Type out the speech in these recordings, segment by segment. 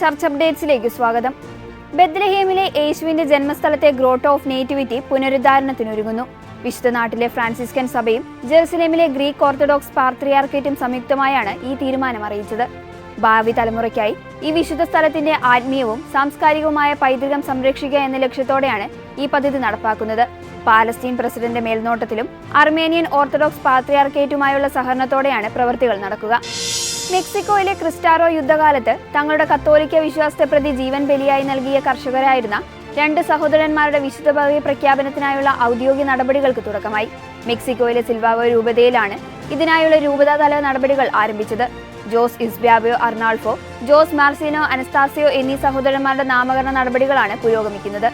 Church അപ്ഡേറ്റ്സിലേക്ക് സ്വാഗതം. ബെദ്ലഹേമിലെ യേശുവിന്റെ ജന്മസ്ഥലത്തെ ഗ്രോട്ട് of nativity പുനരുദ്ധാരണത്തിനൊരുങ്ങുന്നു. വിശുദ്ധ നാട്ടിലെ ഫ്രാൻസിസ്കൻ സഭയും ജെറുസലേമിലെ ഗ്രീക്ക് ഓർത്തഡോക്സ് പാർത്രിയാർക്കേറ്റും സംയുക്തമായാണ് ഈ തീരുമാനം അറിയിച്ചത്. ഭാവി തലമുറയ്ക്കായി ഈ വിശുദ്ധ സ്ഥലത്തിന്റെ ആത്മീയവും സാംസ്കാരികവുമായ പൈതൃകം സംരക്ഷിക്കുക എന്ന ലക്ഷ്യത്തോടെയാണ് ഈ പദ്ധതി നടപ്പാക്കുന്നത്. പാലസ്തീൻ പ്രസിഡന്റ് മേൽനോട്ടത്തിലും അർമേനിയൻ ഓർത്തഡോക്സ് പാത്രിയാർക്കേറ്റുമായുള്ള സഹകരണത്തോടെയാണ് പ്രവൃത്തികൾ നടക്കുക. മെക്സിക്കോയിലെ ക്രിസ്റ്റാറോ യുദ്ധകാലത്ത് തങ്ങളുടെ കത്തോലിക്ക വിശ്വാസത്തെ പ്രതി ജീവൻ ബലിയായി നൽകിയ കർഷകരായിരുന്ന രണ്ട് സഹോദരന്മാരുടെ വിശുദ്ധ പദവി പ്രഖ്യാപനത്തിനായുള്ള ഔദ്യോഗിക നടപടികൾക്ക് തുടക്കമായി. മെക്സിക്കോയിലെ സിൽവാവോ രൂപതയിലാണ് ഇതിനായുള്ള രൂപതാതല നടപടികൾ ആരംഭിച്ചത്. ജോസ് ഇസ്ബ്യാബിയോ അർണാൾഫോ ജോസ് മാർസിനോ അനസ്താസിയോ എന്നീ സഹോദരന്മാരുടെ നാമകരണ നടപടികളാണ് പുരോഗമിക്കുന്നത്.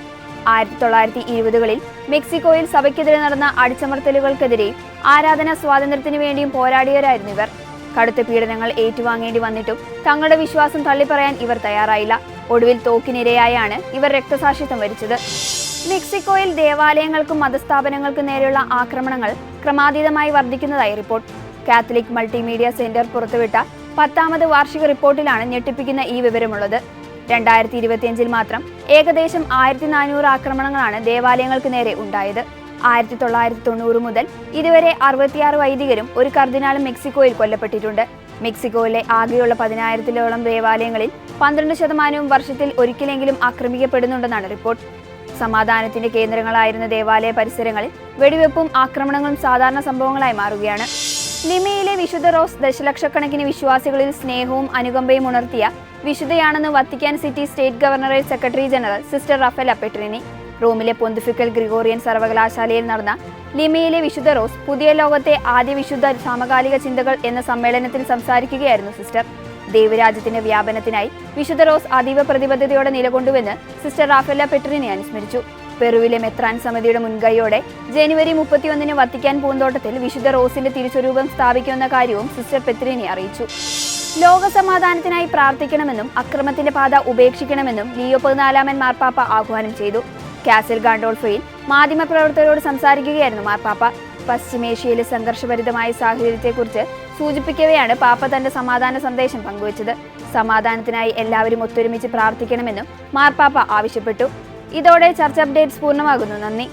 ആയിരത്തി തൊള്ളായിരത്തി ഇരുപതുകളിൽ മെക്സിക്കോയിൽ സഭയ്ക്കെതിരെ നടന്ന അടിച്ചമർത്തലുകൾക്കെതിരെയും ആരാധനാ സ്വാതന്ത്ര്യത്തിനു വേണ്ടിയും പോരാടിയവരായിരുന്നു ഇവർ. കടുത്ത പീഡനങ്ങൾ ഏറ്റുവാങ്ങേണ്ടി വന്നിട്ടും തങ്ങളുടെ വിശ്വാസം തള്ളിപ്പറയാൻ ഇവർ തയ്യാറായില്ല. ഒടുവിൽ തോക്കിനിരയായാണ് ഇവർ രക്തസാക്ഷിത്വം വരിച്ചത്. മെക്സിക്കോയിൽ ദേവാലയങ്ങൾക്കും മതസ്ഥാപനങ്ങൾക്കും നേരെയുള്ള ആക്രമണങ്ങൾ ക്രമാതീതമായി വർദ്ധിക്കുന്നതായി റിപ്പോർട്ട്. കാത്തലിക് മൾട്ടിമീഡിയ സെന്റർ പുറത്തുവിട്ട പത്താമത് വാർഷിക റിപ്പോർട്ടിലാണ് ഞെട്ടിപ്പിക്കുന്ന ഈ വിവരമുള്ളത്. രണ്ടായിരത്തി ഇരുപത്തിയഞ്ചിൽ മാത്രം ഏകദേശം ആയിരത്തി നാനൂറ് ആക്രമണങ്ങളാണ് ദേവാലയങ്ങൾക്ക് നേരെ ഉണ്ടായത്. ആയിരത്തി തൊള്ളായിരത്തി തൊണ്ണൂറ് മുതൽ ഇതുവരെ അറുപത്തിയാറ് വൈദികരും ഒരു കർദിനാളും മെക്സിക്കോയിൽ കൊല്ലപ്പെട്ടിട്ടുണ്ട്. മെക്സിക്കോയിലെ ആകെയുള്ള പതിനായിരത്തിലോളം ദേവാലയങ്ങളിൽ പന്ത്രണ്ട് ശതമാനവും വർഷത്തിൽ ഒരിക്കലെങ്കിലും ആക്രമിക്കപ്പെടുന്നുണ്ടെന്നാണ് റിപ്പോർട്ട്. സമാധാനത്തിന്റെ കേന്ദ്രങ്ങളായിരുന്ന ദേവാലയ പരിസരങ്ങളിൽ വെടിവെപ്പും ആക്രമണങ്ങളും സാധാരണ സംഭവങ്ങളായി മാറുകയാണ്. ലിമയിലെ വിശുദ്ധ റോസ് ദശലക്ഷക്കണക്കിന് വിശ്വാസികളിൽ സ്നേഹവും അനുകമ്പയും ഉണർത്തിയ വിശുദ്ധയാണെന്ന് Vatican city state governorate secretary general sister Raffaella Petrini റോമിലെ പൊന്തിഫിക്കൽ ഗ്രിഗോറിയൻ സർവകലാശാലയിൽ നടന്ന ലിമയിലെ വിശുദ്ധ റോസ് പുതിയ ലോകത്തെ ആദ്യ വിശുദ്ധ സമകാലിക ചിന്തകൾ എന്ന സമ്മേളനത്തിൽ സംസാരിക്കുകയായിരുന്നു സിസ്റ്റർ. ദൈവരാജ്യത്തിന്റെ വ്യാപനത്തിനായി വിശുദ്ധ റോസ് അതീവ പ്രതിബദ്ധതയോടെ നിലകൊണ്ടുവെന്ന് സിസ്റ്റർ റാഫേല പെട്രിനെ അനുസ്മരിച്ചു. പെറുവിലെ മെത്രാൻ സമിതിയുടെ മുൻകൈയോടെ ജനുവരി മുപ്പത്തിയൊന്നിന് വത്തിക്കാൻ പൂന്തോട്ടത്തിൽ വിശുദ്ധ റോസിന്റെ തിരിച്ചുരൂപം സ്ഥാപിക്കുമെന്ന കാര്യവും സിസ്റ്റർ പെത്രിനെ അറിയിച്ചു. ലോകസമാധാനത്തിനായി പ്രാർത്ഥിക്കണമെന്നും അക്രമത്തിന്റെ പാത ഉപേക്ഷിക്കണമെന്നും ലിയോ പതിനാലാമൻ മാർപ്പാപ്പ ആഹ്വാനം ചെയ്തു. കാസിൽ ഗാണ്ടോൾഫയിൽ മാധ്യമപ്രവർത്തകരോട് സംസാരിക്കുകയായിരുന്നു മാർപ്പാപ്പ. പശ്ചിമേഷ്യയിലെ സംഘർഷഭരിതമായ സാഹചര്യത്തെക്കുറിച്ച് സൂചിപ്പിക്കവെയാണ് പാപ്പ തന്റെ സമാധാന സന്ദേശം പങ്കുവച്ചത്. സമാധാനത്തിനായി എല്ലാവരും ഒത്തൊരുമിച്ച് പ്രാർത്ഥിക്കണമെന്നും മാർപ്പാപ്പ ആവശ്യപ്പെട്ടു. ഇതോടെ ചർച്ച അപ്ഡേറ്റ്സ് പൂർണമാകുന്നു. നന്ദി.